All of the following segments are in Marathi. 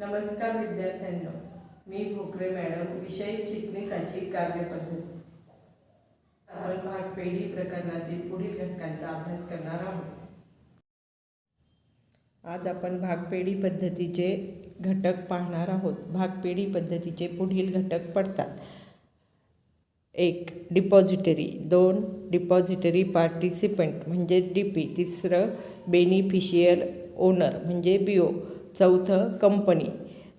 नमस्कार विद्यार्थ्यांनो मी भोकरे मॅडम विषय चिटणीसाची कार्यपद्धती आपण भागपेढी प्रकरणातील पुढील घटकांचा अभ्यास करणार आहोत. आज आपण भागपेढी पद्धतीचे घटक पाहणार आहोत. भागपेढी पद्धतीचे पुढील घटक पडतात. एक डिपॉझिटरी. दोन डिपॉझिटरी पार्टिसिपंट म्हणजे डी पी तिसरं बेनिफिशियल ओनर म्हणजे बी ओ. चौथं कंपनी.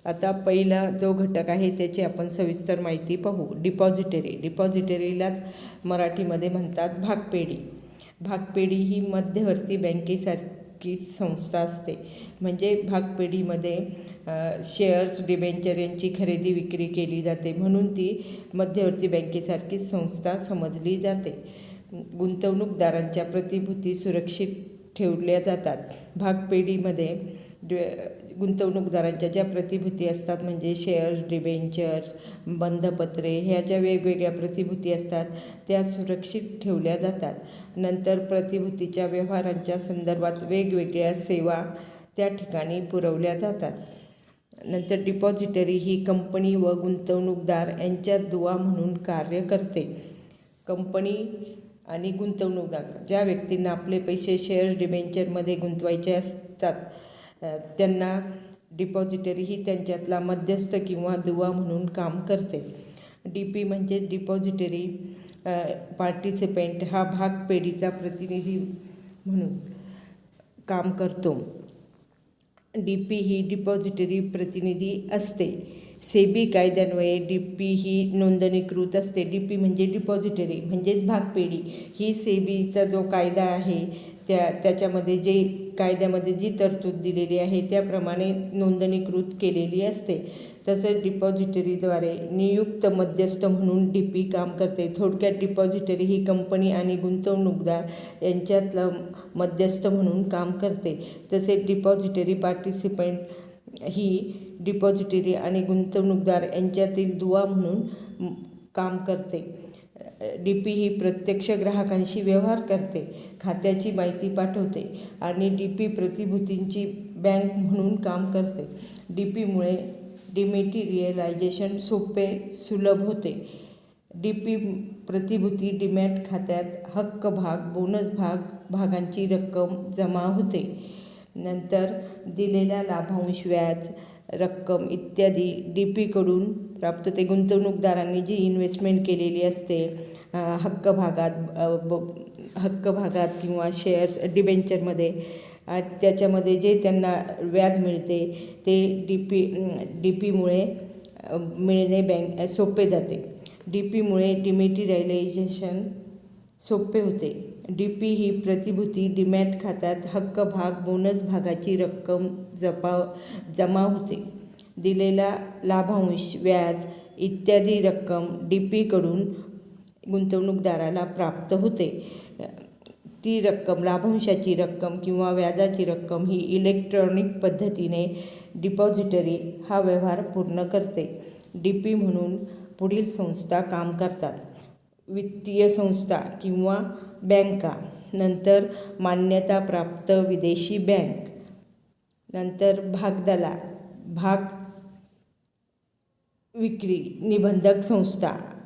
आता पहिला जो घटक आहे त्याची आपण सविस्तर माहिती पाहू. डिपॉझिटरी डिपॉझिटरीलाच मराठीमध्ये म्हणतात भागपेढी. भागपेढी ही मध्यवर्ती बँकेसारखी संस्था असते. म्हणजे भागपेढीमध्ये शेअर्स डिबेंचर यांची खरेदी विक्री केली जाते. म्हणून ती मध्यवर्ती बँकेसारखी संस्था समजली जाते. गुंतवणूकदारांच्या प्रतिभूती सुरक्षित ठेवल्या जातात. भागपेढीमध्ये गुंतवणूकदारांच्या ज्या प्रतिभूती असतात म्हणजे शेअर्स डिबेंचर्स बंधपत्रे ह्या ज्या वेगवेगळ्या प्रतिभूती असतात त्या सुरक्षित ठेवल्या जातात. नंतर प्रतिभूतीच्या व्यवहारांच्या संदर्भात वेगवेगळ्या सेवा त्या ठिकाणी पुरवल्या जातात. नंतर डिपॉझिटरी ही कंपनी व गुंतवणूकदार यांच्यात दुवा म्हणून कार्य करते. कंपनी आणि गुंतवणूकदार ज्या व्यक्तींना आपले पैसे शेअर्स डिबेंचरमध्ये गुंतवायचे असतात त्यांना डिपॉझिटरी ही त्यांच्यातला मध्यस्थ किंवा दुवा म्हणून काम करते. डी पी म्हणजे डिपॉझिटरी पार्टिसिपेंट हा भाग पेढीचा प्रतिनिधी म्हणून काम करतो. डी पी ही डिपॉझिटरी प्रतिनिधी असते. सेबी कायद्यान्वये डी पी ही नोंदणीकृत असते. डी पी म्हणजे डिपॉझिटरी म्हणजेच भागपेढी ही सेबीचा जो कायदा आहे त्या त्याच्यामध्ये जे कायद्यामध्ये जी तरतूद दिलेली आहे त्याप्रमाणे नोंदणीकृत केलेली असते. तसेच डिपॉझिटरीद्वारे नियुक्त मध्यस्थ म्हणून डी पी काम करते. थोडक्यात डिपॉझिटरी ही कंपनी आणि गुंतवणूकदार यांच्यातलं मध्यस्थ म्हणून काम करते. तसेच डिपॉझिटरी पार्टिसिपंट ही डिपॉझिटरी आणि गुंतवणूकदार यांच्यातील दुवा म्हणून काम करते. डी पी ही प्रत्यक्ष ग्राहकांशी व्यवहार करते खात्याची माहिती पाठवते आणि डी पी प्रतिभूतींची बँक म्हणून काम करते. डी पीमुळे डिमेटिरियलायझेशन सोपे सुलभ होते. डी पी प्रतिभूती डीमॅट खात्यात हक्क भाग बोनस भाग भागांची रक्कम जमा होते. नंतर दिलेल्या लाभांश व्याज रक्कम इत्यादी डी पीकडून प्राप्त ते गुंतवणूकदारांनी जी इन्व्हेस्टमेंट केलेली असते हक्क भागात ब- हक्क भागात किंवा शेअर्स डिबेंचरमध्ये त्याच्यामध्ये जे त्यांना व्याज मिळते ते डी पी डी पीमुळे मिळणे बँक सोपे जाते. डी पीमुळे डिमेटिरियलायझेशन सोपे होते. डी पी ही प्रतिभूती डिमॅट खात्यात हक्क भाग बोनस भागाची रक्कम जपा जमा होते. दिलेला लाभांश व्याज इत्यादी रक्कम डी पीकडून गुंतवणूकदाराला प्राप्त होते. ती रक्कम लाभांशाची रक्कम किंवा व्याजाची रक्कम ही इलेक्ट्रॉनिक पद्धतीने डिपॉझिटरी हा व्यवहार पूर्ण करते. डी पी म्हणून पुढील संस्था काम करतात. वित्तीय संस्था किंवा बँका. नंतर मान्यताप्राप्त विदेशी बँक. नंतर भागदला भाग विक्री निबंधक संस्था.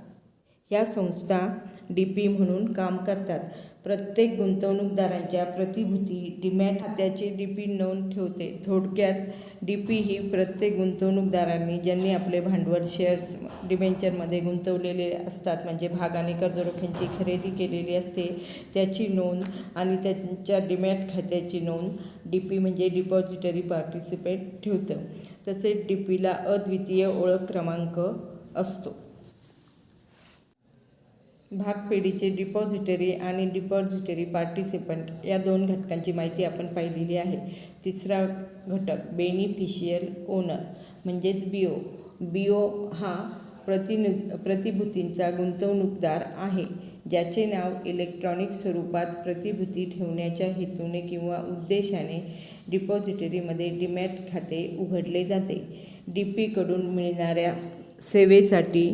ह्या संस्था डी पी म्हणून काम करतात. प्रत्येक गुंतवणूकदारांच्या प्रतिभूती डीमॅट खात्याची डी पी नोंद ठेवते. थोडक्यात डी पी ही प्रत्येक गुंतवणूकदारांनी ज्यांनी आपले भांडवल शेअर्स डिबेंचरमध्ये गुंतवलेले असतात म्हणजे भाग आणि कर्जरोख्यांची खरेदी केलेली असते त्याची नोंद आणि त्यांच्या डीमॅट खात्याची नोंद डी पी म्हणजे डिपॉझिटरी पार्टिसिपेट ठेवतं. तसेच डी पीला अद्वितीय ओळख क्रमांक असतो. भागपेढीचे डिपॉझिटरी आणि डिपॉझिटरी पार्टिसिपंट या दोन घटकांची माहिती आपण पाहिलेली आहे. तिसरा घटक बेनिफिशियल ओनर म्हणजेच बी ओ बी ओ हा प्रतिनि प्रतिभूतींचा गुंतवणूकदार आहे ज्याचे नाव इलेक्ट्रॉनिक स्वरूपात प्रतिभूती ठेवण्याच्या हेतूने किंवा उद्देशाने डिपॉझिटरीमध्ये डिमॅट खाते उघडले जाते. डी पीकडून मिळणाऱ्या सेवेसाठी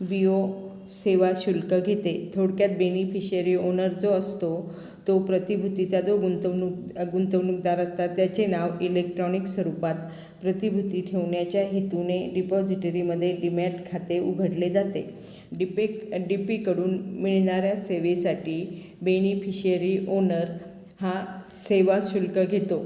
बी ओ सेवा शुल्क घेते. थोडक्यात बेनिफिशियरी ओनर जो असतो तो प्रतिभूतीचा जो गुंतवणूक गुंतवणूकदार असतात त्याचे नाव इलेक्ट्रॉनिक स्वरूपात प्रतिभूती ठेवण्याच्या हेतूने डिपॉझिटरीमध्ये डीमॅट खाते उघडले जाते. डीपे डी पीकडून मिळणाऱ्या सेवेसाठी बेनिफिशियरी ओनर हा सेवा शुल्क घेतो.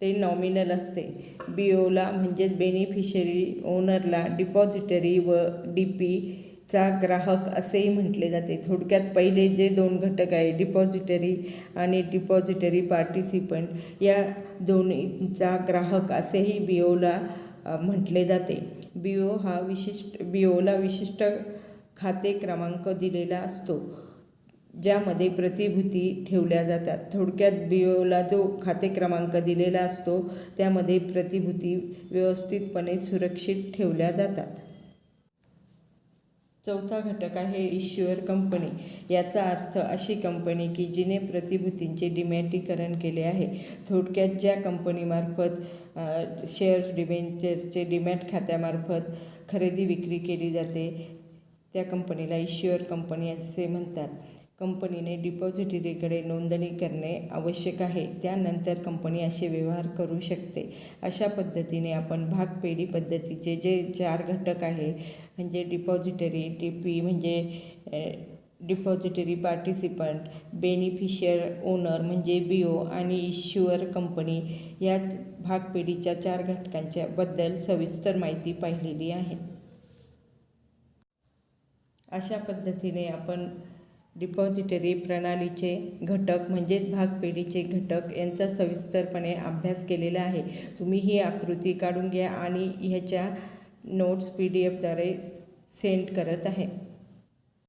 ते नॉमिनल असते. बी ओला म्हणजेच बेनिफिशरी ओनरला डिपॉझिटरी व डी पी चा ग्राहक असेही म्हटले जाते. थोडक्यात पहिले जे दोन घटक आहे डिपॉझिटरी आणि डिपॉझिटरी पार्टिसिपंट या दोन्हीचा ग्राहक असेही बी ओला म्हटले जाते. बी ओ हा विशिष्ट बी ओला विशिष्ट खाते क्रमांक दिलेला असतो ज्यामध्ये प्रतिभूती ठेवल्या जातात. थोडक्यात बिओला जो खाते क्रमांक दिलेला असतो त्यामध्ये प्रतिभूती व्यवस्थितपणे सुरक्षित ठेवल्या जातात. चौथा घटक आहे इश्युअर कंपनी याचा अर्थ अशी कंपनी की जिने प्रतिभूतींचे डिमॅटीकरण केले आहे. थोडक्यात ज्या कंपनीमार्फत शेअर्स डिबेंचरचे डिमॅट खात्यामार्फत खरेदी विक्री केली जाते त्या कंपनीला इश्युअर कंपनी असे म्हणतात. कंपनीने डिपॉझिटरीकडे नोंदणी करणे आवश्यक आहे. त्यानंतर कंपनी असे व्यवहार करू शकते. अशा पद्धतीने आपण भागपेढी पद्धतीचे जे चार घटक आहे म्हणजे डिपॉझिटरी टी पी म्हणजे डिपॉझिटरी पार्टिसिपंट बेनिफिशियर ओनर म्हणजे बी ओ आणि इश्युअर कंपनी या भागपेढीच्या चार घटकांच्या बद्दल सविस्तर माहिती पाहिलेली आहे. अशा पद्धतीने आपण डिपॉझिटरी प्रणालीचे घटक म्हणजेच भागपेढीचे घटक यांचा सविस्तरपणे अभ्यास केलेला आहे. तुम्ही ही आकृती काढून घ्या आणि ह्याच्या नोट्स पी डी एफद्वारे सेंड करत आहे.